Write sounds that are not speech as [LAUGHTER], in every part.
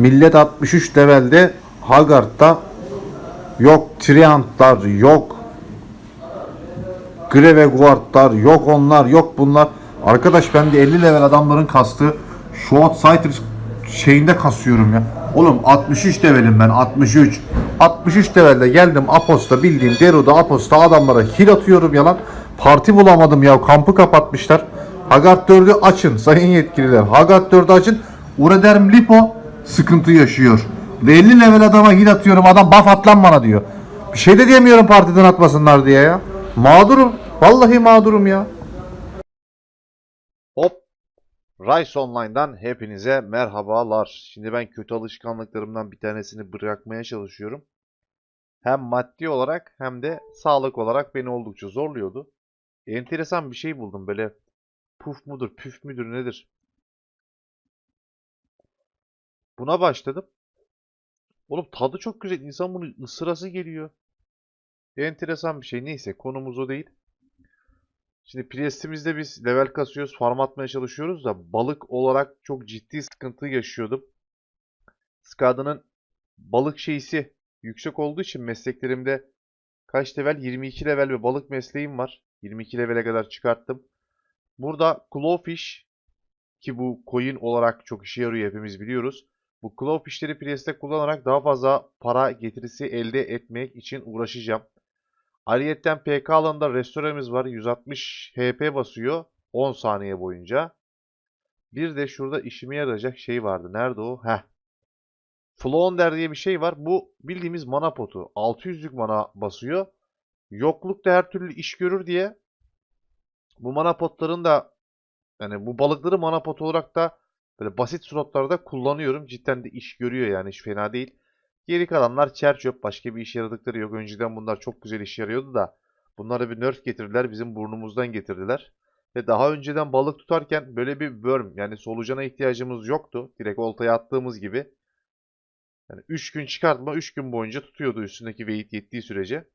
Millet 63 levelde Haggard'da yok Triantlar yok Greveguard'lar yok onlar yok bunlar. Arkadaş ben de 50 level adamların kastığı şu Outsider şeyinde kasıyorum ya. Oğlum 63 levelim ben 63. 63 levelde geldim Aposta bildiğim Deru'da Aposta adamlara heal atıyorum yalan. Parti bulamadım ya kampı kapatmışlar. Haggard 4'ü açın sayın yetkililer. Haggard 4'ü açın. Urederm Lipo sıkıntı yaşıyor. Ve 50 level adama heal atıyorum adam buff atlan bana diyor. Bir şey de diyemiyorum partiden atmasınlar diye ya. Mağdurum. Vallahi mağdurum ya. Hop. Rise Online'dan hepinize merhabalar. Şimdi ben kötü alışkanlıklarımdan bir tanesini bırakmaya çalışıyorum. Hem maddi olarak hem de sağlık olarak beni oldukça zorluyordu. Enteresan bir şey buldum böyle puf mudur püf müdür nedir? Buna başladım. Oğlum tadı çok güzel. İnsan bunu ısırası geliyor. Enteresan bir şey. Neyse konumuz o değil. Şimdi Priest'imizde biz level kasıyoruz, farm atmaya çalışıyoruz da balık olarak çok ciddi sıkıntı yaşıyordum. Skada'nın balık şeysi yüksek olduğu için mesleklerimde kaç level? 22 level ve balık mesleğim var. 22 levele kadar çıkarttım. Burada Clawfish ki bu coin olarak çok işe yarıyor hepimiz biliyoruz. Bu Clawfish'leri Priest'te kullanarak daha fazla para getirisi elde etmek için uğraşacağım. Ayrıyeten PK alanında restoremiz var. 160 HP basıyor 10 saniye boyunca. Bir de şurada işime yarayacak şey vardı. Nerede o? Heh. Flounder diye bir şey var. Bu bildiğimiz mana potu. 600'lük mana basıyor. Yoklukta her türlü iş görür diye bu mana potların da yani bu balıkları mana pot olarak da böyle basit slotlarda kullanıyorum. Cidden de iş görüyor yani hiç fena değil. Geri kalanlar çer çöp. Başka bir iş yaradıkları yok. Önceden bunlar çok güzel iş yarıyordu da. Bunlara bir nerf getirdiler. Bizim burnumuzdan getirdiler. Ve daha önceden balık tutarken böyle bir worm yani solucana ihtiyacımız yoktu. Direkt oltaya attığımız gibi. Yani 3 gün çıkartma 3 gün boyunca tutuyordu üstündeki weight yettiği sürece.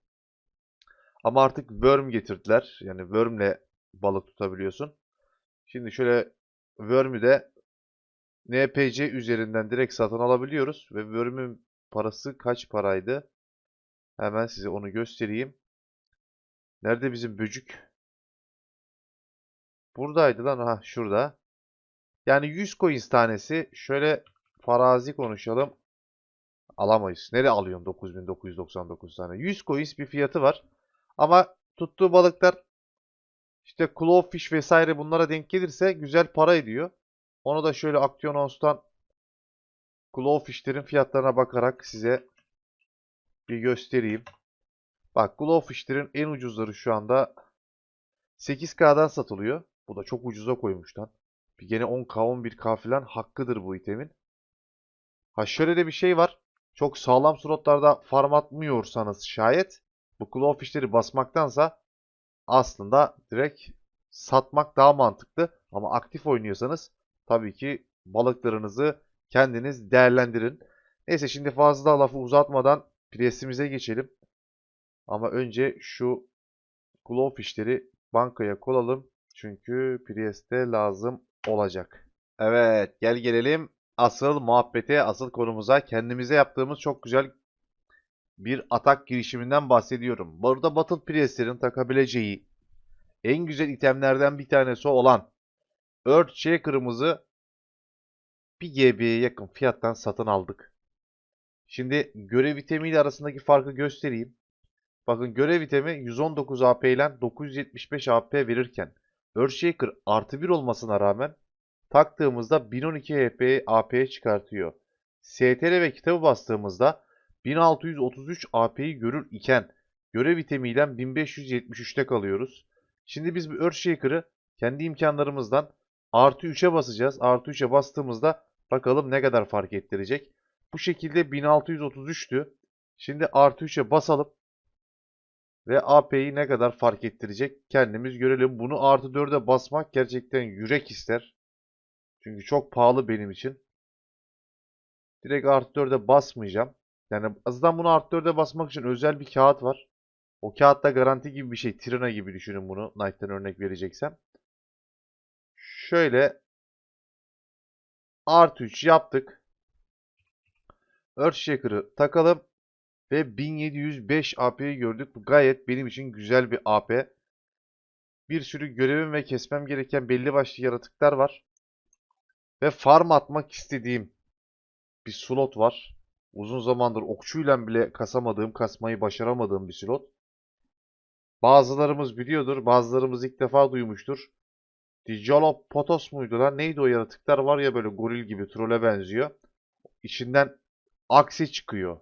Ama artık worm getirdiler. Yani wormle balık tutabiliyorsun. Şimdi şöyle worm'ü de NPC üzerinden direkt satın alabiliyoruz. Ve worm'ün parası kaç paraydı? Hemen size onu göstereyim. Nerede bizim böcük? Buradaydı lan. Ha şurada. Yani 100 coins tanesi. Şöyle farazi konuşalım. Alamayız. Nereye alıyorsun 9999 tane? 100 coins bir fiyatı var. Ama tuttuğu balıklar işte clawfish vesaire bunlara denk gelirse güzel para ediyor. Onu da şöyle Actionons'tan Glowfish'lerin fiyatlarına bakarak size bir göstereyim. Bak Glowfish'lerin en ucuzları şu anda 8K'dan satılıyor. Bu da çok ucuza koymuşlar. Bir gene 10K 11K falan hakkıdır bu itemin. Ha şöyle de bir şey var. Çok sağlam slotlarda farm atmıyorsanız şayet bu Glowfish'leri basmaktansa aslında direkt satmak daha mantıklı. Ama aktif oynuyorsanız tabii ki balıklarınızı kendiniz değerlendirin. Neyse şimdi fazla lafı uzatmadan presimize geçelim. Ama önce şu Glowfish'leri bankaya kolalım. Çünkü Priest'te lazım olacak. Evet gel gelelim asıl muhabbete, asıl konumuza. Kendimize yaptığımız çok güzel bir atak girişiminden bahsediyorum. Burada Battle Priest'lerin takabileceği en güzel itemlerden bir tanesi olan Earthshaker'ımızı bir GB'ye yakın fiyattan satın aldık. Şimdi görev itemiyle arasındaki farkı göstereyim. Bakın görev itemi 119 AP ile 975 AP verirken Earthshaker artı 1 olmasına rağmen taktığımızda 1012 HP AP'ye çıkartıyor. STR ve kitabı bastığımızda 1633 AP'yi görür iken görev itemiyle 1573'te kalıyoruz. Şimdi biz bu Earthshaker'ı kendi imkanlarımızdan artı 3'e basacağız. Artı 3'e bastığımızda bakalım ne kadar fark ettirecek. Bu şekilde 1633'tü. Şimdi artı 3'e basalım. Ve AP'yi ne kadar fark ettirecek kendimiz görelim. Bunu artı 4'e basmak gerçekten yürek ister. Çünkü çok pahalı benim için. Direkt artı 4'e basmayacağım. Yani azından bunu artı 4'e basmak için özel bir kağıt var. O kağıtta garanti gibi bir şey. Trina gibi düşünün bunu. Knight'tan örnek vereceksem. Şöyle artı 3 yaptık. Earthshaker'ı takalım. Ve 1705 AP'yi gördük. Bu gayet benim için güzel bir AP. Bir sürü görevim ve kesmem gereken belli başlı yaratıklar var. Ve farm atmak istediğim bir slot var. Uzun zamandır okçuyla bile kasamadığım, kasmayı başaramadığım bir slot. Bazılarımız biliyordur, bazılarımız ilk defa duymuştur. Dijalopotos muydu lan? Neydi o yaratıklar var ya böyle goril gibi trole benziyor. İçinden aksi çıkıyor.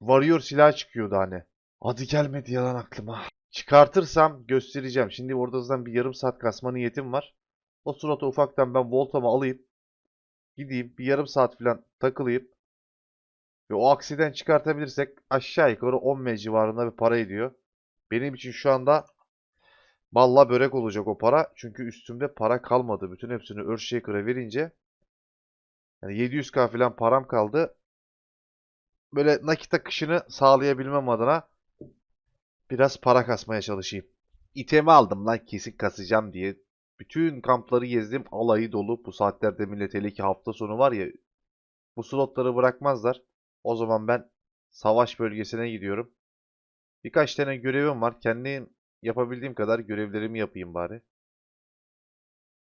Varıyor silah çıkıyordu hani. Adı gelmedi yalan aklıma. Çıkartırsam göstereceğim. Şimdi orada zaten bir yarım saat kasma niyetim var. O sırada ufaktan ben voltamı alayım. Gideyim bir yarım saat falan takılayım. Ve o aksiden çıkartabilirsek aşağı yukarı 10 M civarında bir para ediyor. Benim için şu anda balla börek olacak o para. Çünkü üstümde para kalmadı. Bütün hepsini Earthshaker'a verince yani 700k falan param kaldı. Böyle nakit akışını sağlayabilmem adına biraz para kasmaya çalışayım. İtemi aldım lan kesin kasacağım diye. Bütün kampları gezdim. Alayı dolu. Bu saatlerde millet hele ki hafta sonu var ya. Bu slotları bırakmazlar. O zaman ben savaş bölgesine gidiyorum. Birkaç tane görevim var. Kendim yapabildiğim kadar görevlerimi yapayım bari.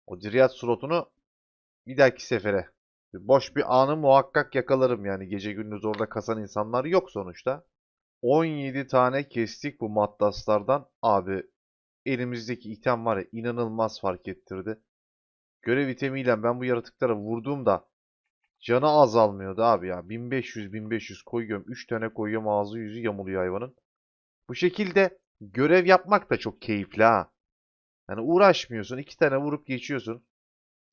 O Dryad slotunu bir dahaki sefere. Boş bir anı muhakkak yakalarım yani. Gece gündüz orada kasan insanlar yok sonuçta. 17 tane kestik bu maddaslardan. Abi elimizdeki item var ya inanılmaz fark ettirdi. Görev itemiyle ben bu yaratıklara vurduğumda canı azalmıyordu abi ya. 1500-1500 koyuyorum. 3 tane koyuyorum ağzı yüzü yamuluyor hayvanın. Bu şekilde görev yapmak da çok keyifli ha. Yani uğraşmıyorsun. 2 tane vurup geçiyorsun.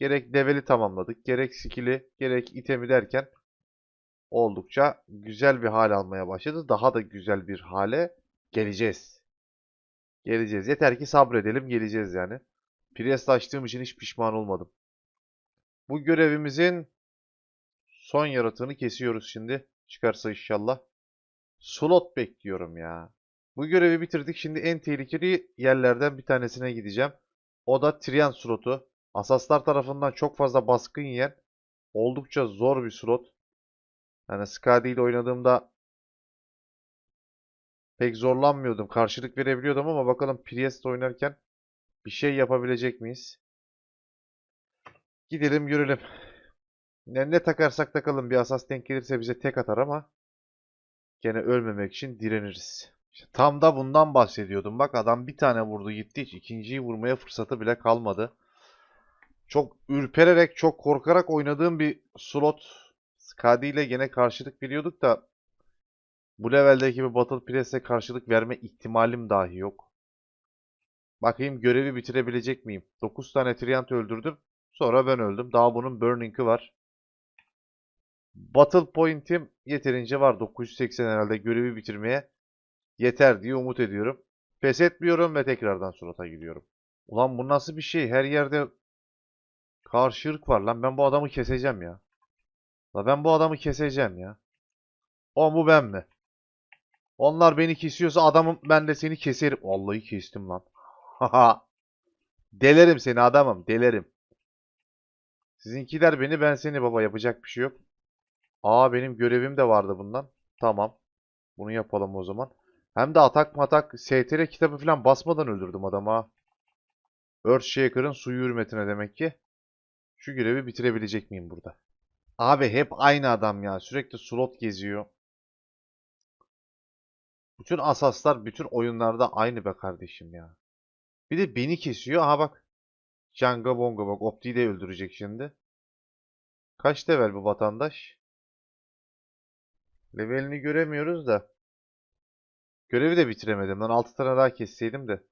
Gerek leveli tamamladık. Gerek skill'i, gerek itemi derken oldukça güzel bir hal almaya başladı. Daha da güzel bir hale geleceğiz. Geleceğiz. Yeter ki sabredelim geleceğiz yani. Priest açtığım için hiç pişman olmadım. Bu görevimizin son yaratığını kesiyoruz şimdi. Çıkarsa inşallah. Slot bekliyorum ya. Bu görevi bitirdik. Şimdi en tehlikeli yerlerden bir tanesine gideceğim. O da Trian slotu. Asaslar tarafından çok fazla baskın yiyen oldukça zor bir slot. Yani Skadi ile oynadığımda pek zorlanmıyordum. Karşılık verebiliyordum ama bakalım Priest oynarken bir şey yapabilecek miyiz? Gidelim görelim. Ne, ne takarsak takalım bir asas denk gelirse bize tek atar ama gene ölmemek için direniriz. İşte tam da bundan bahsediyordum. Bak adam bir tane vurdu gitti hiç ikinciyi vurmaya fırsatı bile kalmadı. Çok ürpererek, çok korkarak oynadığım bir slot. Skadi ile gene karşılık veriyorduk da bu leveldeki bir Battle Press'e karşılık verme ihtimalim dahi yok. Bakayım görevi bitirebilecek miyim? 9 tane Triant öldürdüm. Sonra ben öldüm. Daha bunun Burning'i var. Battle Point'im yeterince var. 980 herhalde görevi bitirmeye yeter diye umut ediyorum. Pes etmiyorum ve tekrardan surata gidiyorum. Ulan bu nasıl bir şey? Her yerde karşılık var lan. Ben bu adamı keseceğim ya. La ben bu adamı keseceğim ya. O mu ben mi? Onlar beni kesiyorsa adamım ben de seni keserim. Vallahi kestim lan. [LAUGHS] Delerim seni adamım. Delerim. Sizinkiler beni ben seni baba yapacak bir şey yok. Aa benim görevim de vardı bundan. Tamam. Bunu yapalım o zaman. Hem de atak matak STR kitabı falan basmadan öldürdüm adamı ha. Earthshaker'ın suyu hürmetine demek ki. Şu görevi bitirebilecek miyim burada? Abi hep aynı adam ya. Sürekli slot geziyor. Bütün asaslar bütün oyunlarda aynı be kardeşim ya. Bir de beni kesiyor. Aha bak. Janga Bonga bak. Opti'yi de öldürecek şimdi. Kaç level bu vatandaş? Levelini göremiyoruz da. Görevi de bitiremedim. Lan 6 tane daha kesseydim de.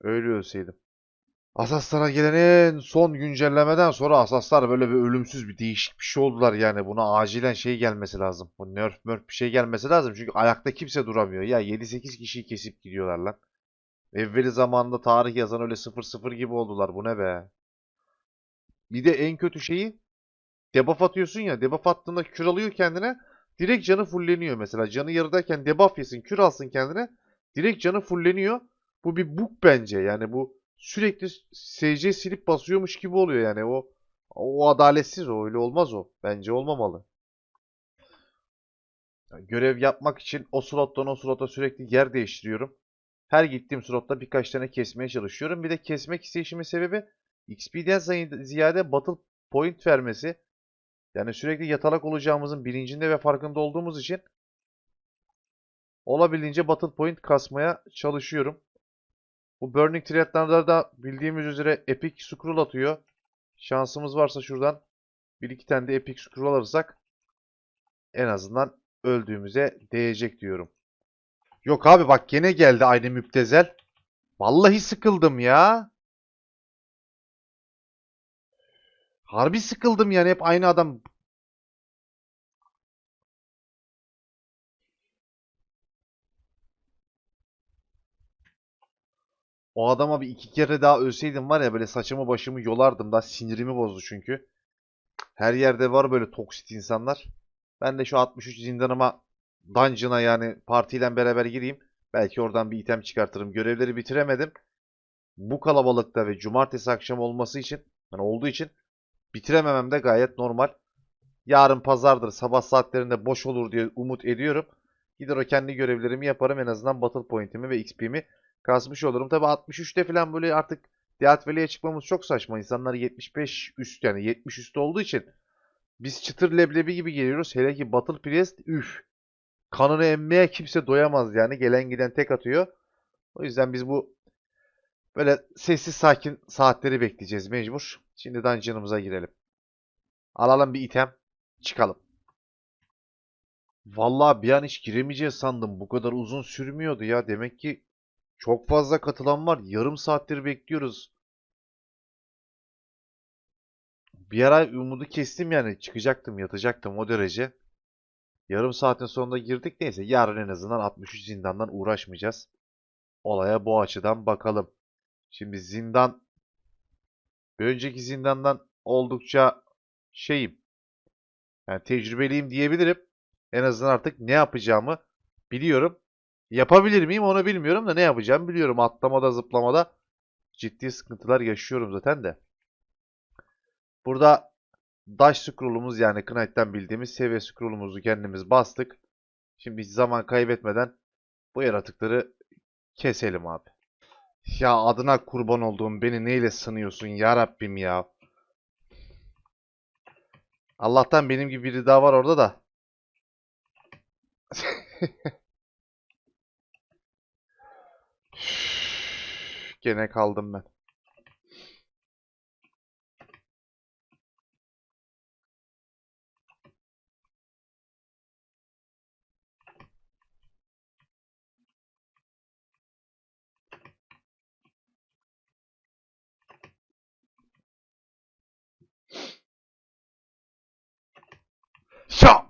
Öyle ölseydim. Asaslara gelen en son güncellemeden sonra Asaslar böyle bir ölümsüz bir değişik bir şey oldular yani. Buna acilen şey gelmesi lazım. Bu nerf mörf bir şey gelmesi lazım. Çünkü ayakta kimse duramıyor. Ya 7-8 kişiyi kesip gidiyorlar lan. Evveli zamanında tarih yazan öyle 0-0 gibi oldular. Bu ne be? Bir de en kötü şeyi debuff atıyorsun ya. Debuff attığında kür alıyor kendine. Direkt canı fulleniyor mesela. Canı yarıdayken debuff yesin, kür alsın kendine. Direkt canı fulleniyor. Bu bir bug bence. Yani bu sürekli SC silip basıyormuş gibi oluyor yani. O o adaletsiz o. Öyle olmaz o. Bence olmamalı. görev yapmak için o slottan o slota sürekli yer değiştiriyorum. Her gittiğim slotta birkaç tane kesmeye çalışıyorum. Bir de kesmek isteyişimin sebebi XP'den ziyade battle point vermesi. Yani sürekli yatalak olacağımızın bilincinde ve farkında olduğumuz için olabildiğince battle point kasmaya çalışıyorum. Bu Burning Triad'larda da bildiğimiz üzere Epic Scroll atıyor. Şansımız varsa şuradan bir iki tane de Epic Scroll alırsak en azından öldüğümüze değecek diyorum. Yok abi bak gene geldi aynı müptezel. Vallahi sıkıldım ya. Harbi sıkıldım yani hep aynı adam. O adama bir iki kere daha ölseydim var ya böyle saçımı başımı yolardım da sinirimi bozdu çünkü. Her yerde var böyle toksit insanlar. Ben de şu 63 zindanıma dungeon'a yani partiyle beraber gireyim. Belki oradan bir item çıkartırım. Görevleri bitiremedim. Bu kalabalıkta ve cumartesi akşam olması için, yani olduğu için bitirememem de gayet normal. Yarın pazardır, sabah saatlerinde boş olur diye umut ediyorum. Gider o kendi görevlerimi yaparım. En azından battle point'imi ve XP'mi kasmış olurum. Tabi 63'te falan böyle artık Death Valley'e çıkmamız çok saçma. İnsanlar 75 üst yani 70 üst olduğu için biz çıtır leblebi gibi geliyoruz. Hele ki Battle Priest üf. Kanını emmeye kimse doyamaz yani. Gelen giden tek atıyor. O yüzden biz bu böyle sessiz sakin saatleri bekleyeceğiz mecbur. Şimdi dungeon'ımıza girelim. Alalım bir item. Çıkalım. Vallahi bir an hiç giremeyeceğiz sandım. Bu kadar uzun sürmüyordu ya. Demek ki çok fazla katılan var. Yarım saattir bekliyoruz. Bir ara umudu kestim yani. Çıkacaktım, yatacaktım o derece. Yarım saatin sonunda girdik. Neyse yarın en azından 63 zindandan uğraşmayacağız. Olaya bu açıdan bakalım. Şimdi zindan bir önceki zindandan oldukça şeyim. Yani tecrübeliyim diyebilirim. En azından artık ne yapacağımı biliyorum. Yapabilir miyim onu bilmiyorum da ne yapacağımı biliyorum. Atlamada zıplamada ciddi sıkıntılar yaşıyorum zaten de. Burada dash scroll'umuz yani Knight'tan bildiğimiz seviye scroll'umuzu kendimiz bastık. Şimdi hiç zaman kaybetmeden bu yaratıkları keselim abi. Ya adına kurban olduğum beni neyle sınıyorsun ya Rabbim ya. Allah'tan benim gibi biri daha var orada da. [LAUGHS] Gene kaldım ben. Ya!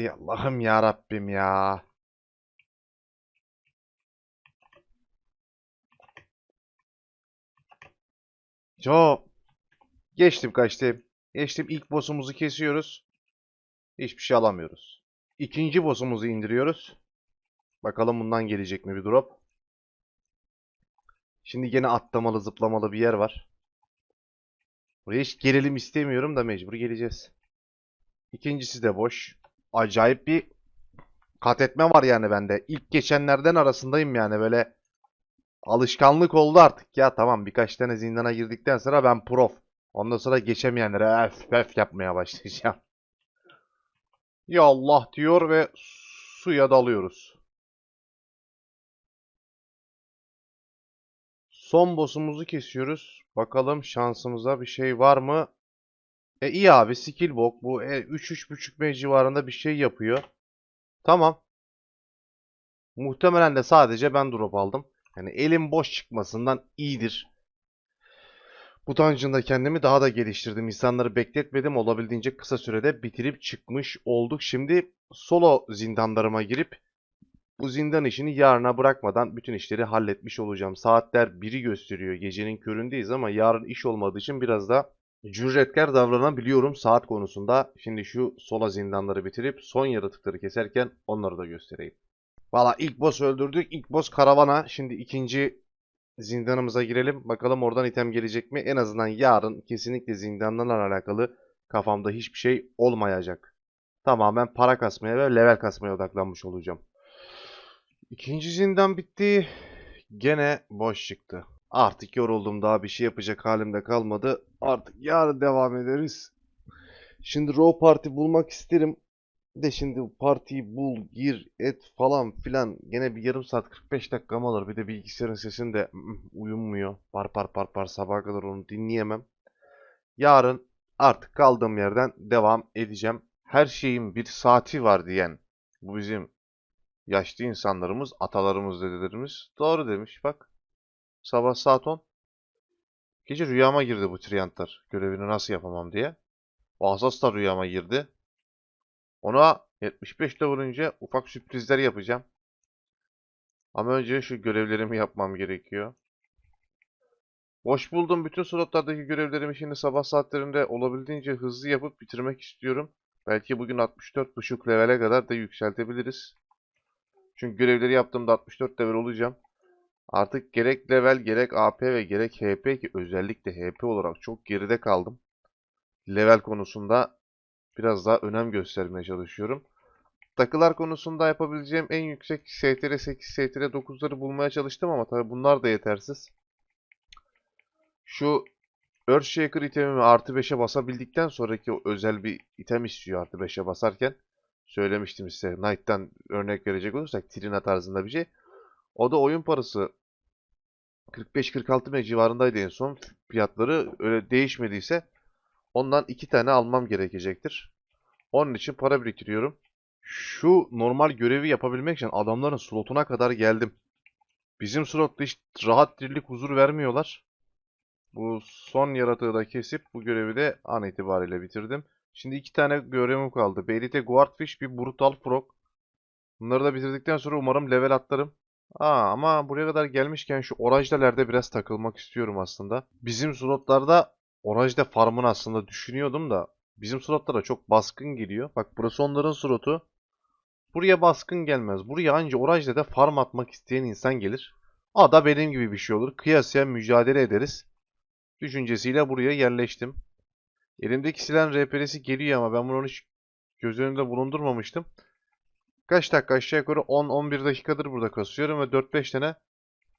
Ey Allah'ım ya Rabbim ya. Yo. Geçtim kaçtım. Geçtim ilk boss'umuzu kesiyoruz. Hiçbir şey alamıyoruz. İkinci boss'umuzu indiriyoruz. Bakalım bundan gelecek mi bir drop. Şimdi gene atlamalı zıplamalı bir yer var. Buraya hiç gelelim istemiyorum da mecbur geleceğiz. İkincisi de boş. Acayip bir kat etme var yani bende. İlk geçenlerden arasındayım yani böyle alışkanlık oldu artık ya. Tamam birkaç tane zindana girdikten sonra ben prof. Ondan sonra geçemeyenlere öf öf yapmaya başlayacağım. [LAUGHS] Ya Allah diyor ve suya dalıyoruz. Son boss'umuzu kesiyoruz. Bakalım şansımıza bir şey var mı? E iyi abi skill book bu e, 3-3.5 M civarında bir şey yapıyor. Tamam. Muhtemelen de sadece ben drop aldım. Yani elim boş çıkmasından iyidir. Bu dungeon'da kendimi daha da geliştirdim. İnsanları bekletmedim. Olabildiğince kısa sürede bitirip çıkmış olduk. Şimdi solo zindanlarıma girip bu zindan işini yarına bırakmadan bütün işleri halletmiş olacağım. Saatler 1'i gösteriyor. Gecenin köründeyiz ama yarın iş olmadığı için biraz da cüretkar davranabiliyorum saat konusunda. Şimdi şu sola zindanları bitirip son yaratıkları keserken onları da göstereyim. Valla ilk boss öldürdük. İlk boss karavana. Şimdi ikinci zindanımıza girelim. Bakalım oradan item gelecek mi? En azından yarın kesinlikle zindanlarla alakalı kafamda hiçbir şey olmayacak. Tamamen para kasmaya ve level kasmaya odaklanmış olacağım. İkinci zindan bitti. Gene boş çıktı. Artık yoruldum daha bir şey yapacak halimde kalmadı. Artık yarın devam ederiz. Şimdi Raw Party bulmak isterim. De şimdi partiyi bul, gir, et falan filan. Gene bir yarım saat 45 dakika mı alır? Bir de bilgisayarın sesini de uyumuyor. Par par par par sabaha kadar onu dinleyemem. Yarın artık kaldığım yerden devam edeceğim. Her şeyin bir saati var diyen bu bizim yaşlı insanlarımız, atalarımız, dedelerimiz doğru demiş bak. Sabah saat 10. Gece rüyama girdi bu Triantlar. Görevini nasıl yapamam diye. O Asas da rüyama girdi. Ona 75 de vurunca ufak sürprizler yapacağım. Ama önce şu görevlerimi yapmam gerekiyor. Boş buldum bütün slotlardaki görevlerimi şimdi sabah saatlerinde olabildiğince hızlı yapıp bitirmek istiyorum. Belki bugün 64.5 levele kadar da yükseltebiliriz. Çünkü görevleri yaptığımda 64 level olacağım. Artık gerek level gerek AP ve gerek HP ki özellikle HP olarak çok geride kaldım. Level konusunda biraz daha önem göstermeye çalışıyorum. Takılar konusunda yapabileceğim en yüksek STR 8, STR 9'ları bulmaya çalıştım ama tabii bunlar da yetersiz. Şu Earthshaker itemimi artı 5'e basabildikten sonraki özel bir item istiyor artı 5'e basarken. Söylemiştim size. Knight'tan örnek verecek olursak Trina tarzında bir şey. O da oyun parası 45-46 M civarındaydı en son. Fiyatları öyle değişmediyse ondan iki tane almam gerekecektir. Onun için para biriktiriyorum. Şu normal görevi yapabilmek için adamların slotuna kadar geldim. Bizim slotta hiç rahat dirlik huzur vermiyorlar. Bu son yaratığı da kesip bu görevi de an itibariyle bitirdim. Şimdi iki tane görevim kaldı. Belite Guardfish, bir Brutal Frog. Bunları da bitirdikten sonra umarım level atlarım. Aa, ama buraya kadar gelmişken şu Orajdeler'de biraz takılmak istiyorum aslında. Bizim slotlarda Orajde farmını aslında düşünüyordum da bizim slotlara çok baskın geliyor. Bak burası onların slotu. Buraya baskın gelmez. Buraya anca Orajde'de farm atmak isteyen insan gelir. O da benim gibi bir şey olur. Kıyasıya mücadele ederiz. Düşüncesiyle buraya yerleştim. Elimdeki silahın RP'si geliyor ama ben bunu hiç göz önünde bulundurmamıştım. Kaç dakika aşağı yukarı 10-11 dakikadır burada kasıyorum ve 4-5 tane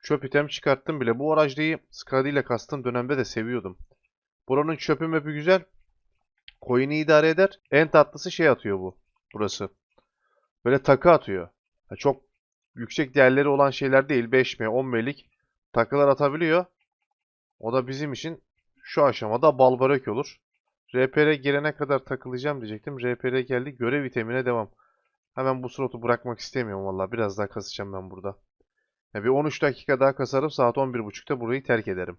çöp item çıkarttım bile. Bu aracıyı Skadi ile kastığım dönemde de seviyordum. Buranın çöpü möpü güzel. Coin'i idare eder. En tatlısı şey atıyor bu. Burası. Böyle takı atıyor. Ya çok yüksek değerleri olan şeyler değil. 5M, 10M'lik takılar atabiliyor. O da bizim için şu aşamada balbarek olur. RPR gelene kadar takılacağım diyecektim. RPR geldi. Görev itemine devam. Hemen bu slotu bırakmak istemiyorum valla. Biraz daha kasacağım ben burada. Ya bir 13 dakika daha kasarım. Saat 11.30'da burayı terk ederim.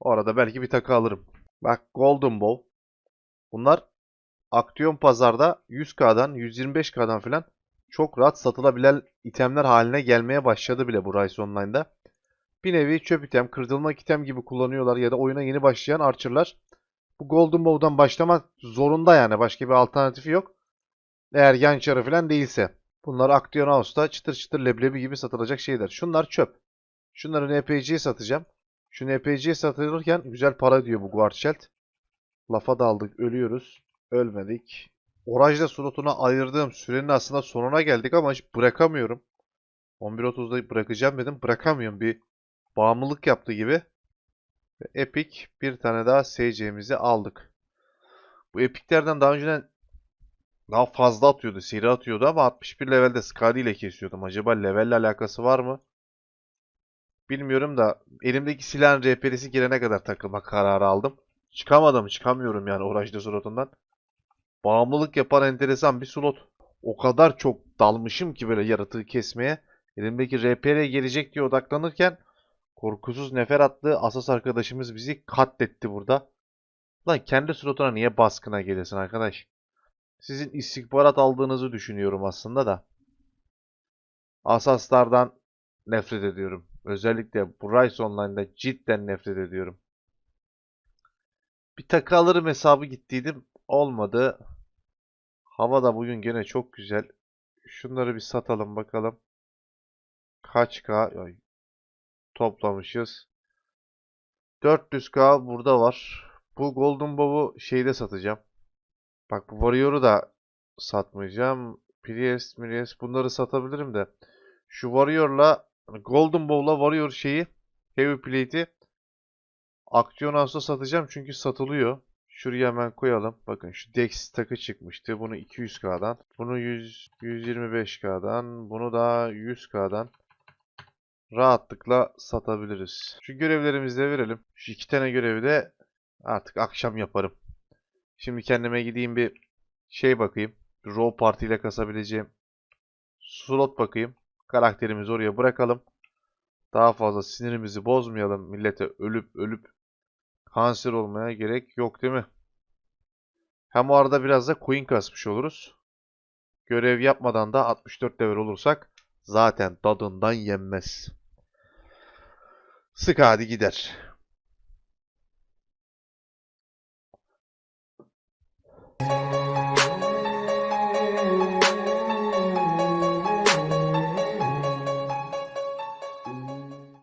O arada belki bir takı alırım. Bak Golden Bow. Bunlar aksiyon pazarda 100k'dan 125k'dan filan çok rahat satılabilen itemler haline gelmeye başladı bile bu Rise Online'da. Bir nevi çöp item, kırdılmak item gibi kullanıyorlar ya da oyuna yeni başlayan Archer'lar. Bu Golden Bow'dan başlamak zorunda yani. Başka bir alternatifi yok. Eğer yan çarı falan değilse. Bunlar Action House'da çıtır çıtır leblebi gibi satılacak şeyler. Şunlar çöp. Şunları NPC'ye satacağım. Şu NPC'ye satılırken güzel para diyor bu Guardshelt. Lafa daldık, ölüyoruz. Ölmedik. Orajda slotuna ayırdığım sürenin aslında sonuna geldik ama hiç bırakamıyorum. 11.30'da bırakacağım dedim. Bırakamıyorum. Bir bağımlılık yaptı gibi. Ve Epic bir tane daha SC'mizi aldık. Bu Epic'lerden daha önceden daha fazla atıyordu. Seri atıyordu ama 61 levelde Skadi ile kesiyordum. Acaba levelle alakası var mı? Bilmiyorum da elimdeki silahın RP'si gelene kadar takılma kararı aldım. Çıkamadım. Çıkamıyorum yani Orajda slotundan. Bağımlılık yapan enteresan bir slot. O kadar çok dalmışım ki böyle yaratığı kesmeye. Elimdeki RP'ye gelecek diye odaklanırken korkusuz nefer attığı asas arkadaşımız bizi katletti burada. Lan kendi slotuna niye baskına geliyorsun arkadaş? Sizin istihbarat aldığınızı düşünüyorum aslında da. Asaslardan nefret ediyorum. Özellikle bu Rise Online'da cidden nefret ediyorum. Bir takı alırım hesabı gittiydim. Olmadı. Hava da bugün gene çok güzel. Şunları bir satalım bakalım. Kaç K toplamışız. 400K burada var. Bu Golden Bow'u şeyde satacağım. Bak bu Warrior'u da satmayacağım. Priest, Priest bunları satabilirim de. Şu Warrior'la hani Golden Bow'la Warrior şeyi Heavy Plate'i Aksiyon House'da satacağım çünkü satılıyor. Şuraya hemen koyalım. Bakın şu Dex takı çıkmıştı. Bunu 200K'dan. Bunu 100, 125K'dan. Bunu da 100K'dan rahatlıkla satabiliriz. Şu görevlerimizi de verelim. Şu iki tane görevi de artık akşam yaparım. Şimdi kendime gideyim bir şey bakayım. Raw Party ile kasabileceğim slot bakayım. Karakterimizi oraya bırakalım. Daha fazla sinirimizi bozmayalım. Millete ölüp ölüp kanser olmaya gerek yok değil mi? Hem o arada biraz da coin kasmış oluruz. Görev yapmadan da 64 level olursak zaten tadından yenmez. Sık hadi gider.